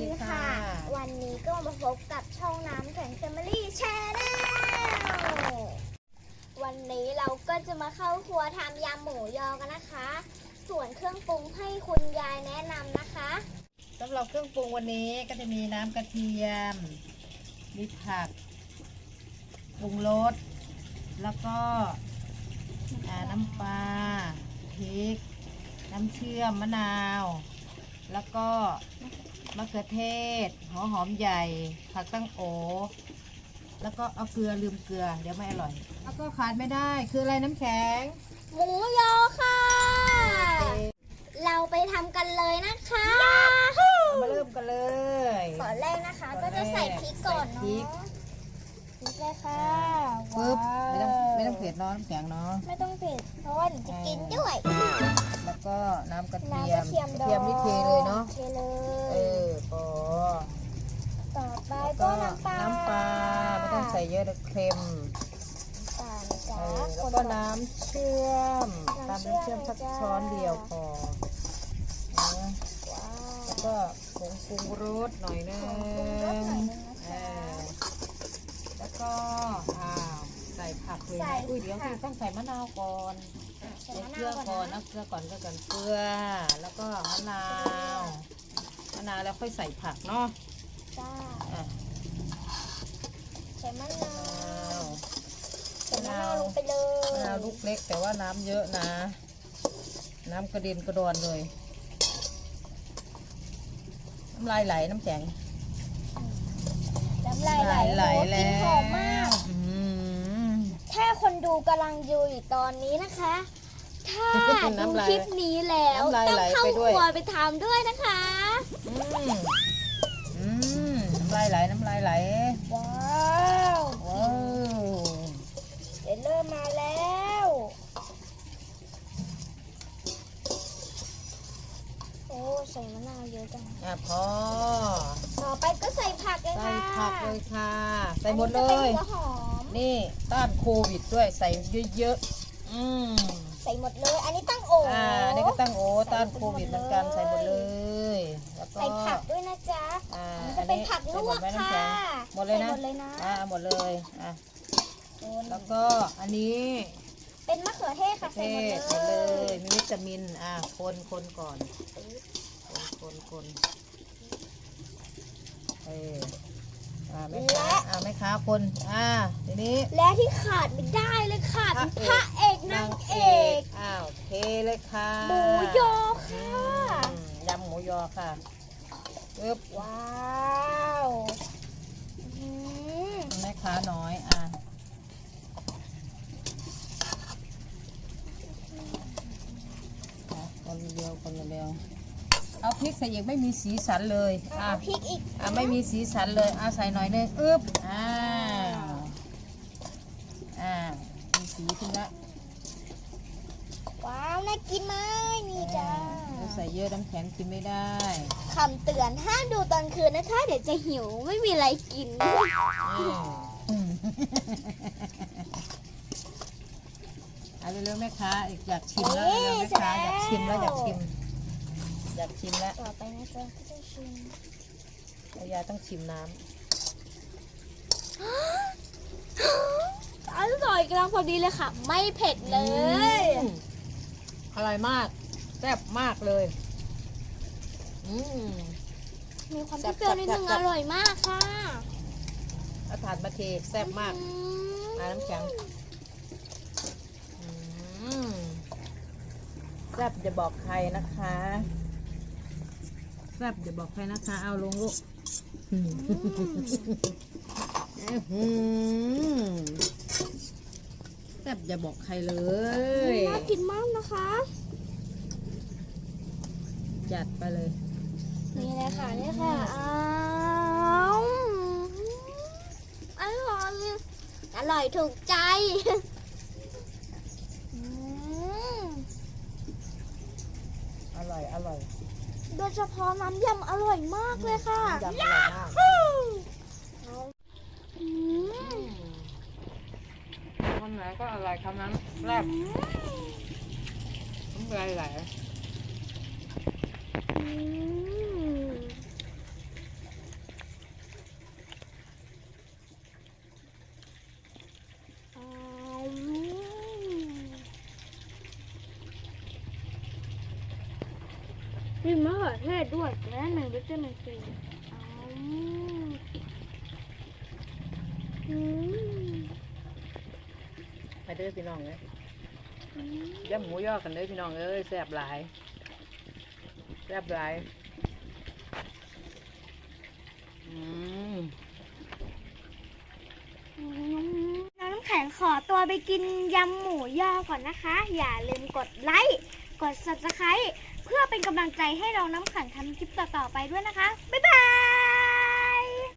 ดีค่ะ วันนี้ก็มาพบกับช่องน้ำแข็งแฟมิลี่แชนแนลวันนี้เราก็จะมาเข้าครัวทำยำหมูยอกันนะคะ ส่วนเครื่องปรุงให้คุณยายแนะนำนะคะสำหรับเครื่องปรุงวันนี้ก็จะมีน้ำกระเทียม มีผักปรุงรส แล้วก็อ่าน้ำปลาพริก น้ำเชื่อม มะนาว แล้วก็ มะเขือเทศหัวหอมใหญ่ ผักตั้งโอ แล้วก็เอาเกลือลืมเกลือ เดี๋ยวไม่อร่อย แล้วก็ขาดไม่ได้คืออะไรน้ำแข็ง หมูยอค่ะ เราไปทำกันเลยนะคะเรามาเริ่มกันเลยก่อนแรกนะคะก่ก็อนแรกจะใส่พริกก่อนใส่พริเนาะกพริกเลยค่ะปึ๊บไม่ต้องว้าวไม่ต้องเผ็ดเนาะน้ำแข็งเนาะไม่ต้องเผ็ดเพราะว่าหนูจะกินด้วย แล้วก็น้ำกระเทีน้ำยกมระเทียมดองเทียมนี่เทเลยเนาะเทเลเอยอ พอต่อไปแล้วก็ก็น้ำปลาน้ำปลาไม่ต้องใส่เยอะนะเค็มน้ำตาลเอจ้าอแล้วก็น้ำเชื่อมตามน้ำน้ำเชื่เชื่ออมมสักจ้าช้อนเดียวพอนะว้าวแล้วก็ผงปรุงรสหน่อยนึงผงปรุงรสหน่อยนึงนะคะเออแล้วก็อ้าวใส่ผักเลยใส่นะอุ้ยเดี๋ยวผักต้องใส่มะนาวก่อนใส่ใส่มะเกนาลือวก่ก่ออนนนะนะเกลือก่อนก็กันเกลือแล้วก็มะนาวมะนาวแล้วค่อยใส่ผักเนาะจ้าอะใส่มะนามะนาววใส่มะนาวลงไปเลยมะนาวลูกเล็กแต่ว่าน้ำเยอะนะ น้ำกระเด็นกระดอนเลย น้ำลายไหลน้ำแข็งน้ำลายไหลไหลโอ้กลินแล้วหอมมาก อืมแค่คนดูกำลังดูอยู่ตอนนี้นะคะ ถ้าดูน้ำลายคลิปนี้แล้ว น้ำลายต้องไหลเข้าไปคด้วยรัวไปทำด้วยนะคะ อืมอืมน้ำลายไหลน้ำลายไหลว้าวว้าวเดี๋ยวเริ่มมาแล้วโอ้ใส่มะนาวเยอะจังอะพอต่อไปก็ใส่ผักเลยใส่ค่ะผักเลยค่ะ ใส่หมดเลอันนี้ย จะเป็นหัวหอมนี่ต้านโควิดด้วยใส่เยอะๆอืมใส่หมดเลย อันนี้ตั้งโออ่าอันนี่ก็ตั้งโอต้านใส่โคหมดวิดเหมือนกันเลยใส่หมดเลยแล้วก็ ใส่ผักด้วยนะจ๊ะอ่าอันนี้จะเป็นผักลวกใส่หมดไหมน้ำค่ะแข็งหมดเลยนะใส่หมดเลยนะ อ่า หมดเลย อะ แล้วก็อันนี้เป็นมะเขือเทศค่ะเทใส่หมดศเลยใส่เลย มีวิตามิน อ่า คนคนก่อน คนคนคนเอออ่าแม่ค้าอ่าแม่ค้าคน อ่า ทีนี้ และที่ขาดไม่ได้เลยค่ะพระพระเอกนางเอก อ้าวเทเลยค่ะ หมูยอค่ะอืมยำหมูยอค่ะ ปึ๊บว้าวอืมแม่ค้าน้อยอะอะคนเดียวคนเดียวเอาพริกใส่อีกไม่มีสีสันเลยอะเอาพริกอีกอะไม่มีสีสันเลยอะใส่หน่อยนึงอึ๊บอ่าอ่ามีสีขึ้นละว้าว น่ากินไหมนี่จ้าอ่ ใส่เยอะน้ำแข็งกินไม่ได้คำเตือนห้ามดูตอนคืนนะคะ เดี๋ยวจะหิวไม่มีอะไรกิน อืมเอาเร็วๆแม่ค้าอยากชิมแล้วเอ๊ะเร็วๆแม่ค้าอยากชิมแล้วอยากชิม อยากชิมแล้วต่อไปนะจ๊ะก็จะชิมแล้วยายต้องชิมน้อร่อยกำลังพอดีเลยค่ะ ไม่เผ็ดำเลยอืมอร่อยมาก แซ่บมากเลย อืมมีความแซ่เปรี้ยวบๆนิดแซ่นึบงแซ่อบร่อยมากค่ะเอาถาดมาเทแซ่บมากอือ่าน้ำแข็งอืมแซ่บจะบอกใครนะคะแซ่บจะบอกใครนะคะ เอาลงลูกอืมอื้อหือแซ่บจะบอกใครเลย น่ากินมากนะคะ จัดไปเลย นี่เลยค่ะนี่ค่ะอ้าวอร่อยอร่อยถูกใจอืมอร่อย อร่อยโดยเฉพาะน้ำยำอร่อยมากเลยค่ะน้ำยำอร่อยมากอืมคนไหนก็อร่อยคำนั้นแซ่บน้ำลายไหลอื มีมะเขือเทศด้วยแต่หนึ่งวิตามินซีไปเด้อพี่น้องเลยย่ำหมูยอกันเด้อพี่น้องเอ้ยแซ่บหลาย แซ่บหลายอืมอืมน้ำแข็งขอตัวไปกินยำหมูยอก่อนนะคะ อย่าลืมกดไลค์ กด subscribe เพื่อเป็นกำลังใจให้เราน้ำแข็งทำคลิปต่อๆไปด้วยนะคะ บ๊ายบาย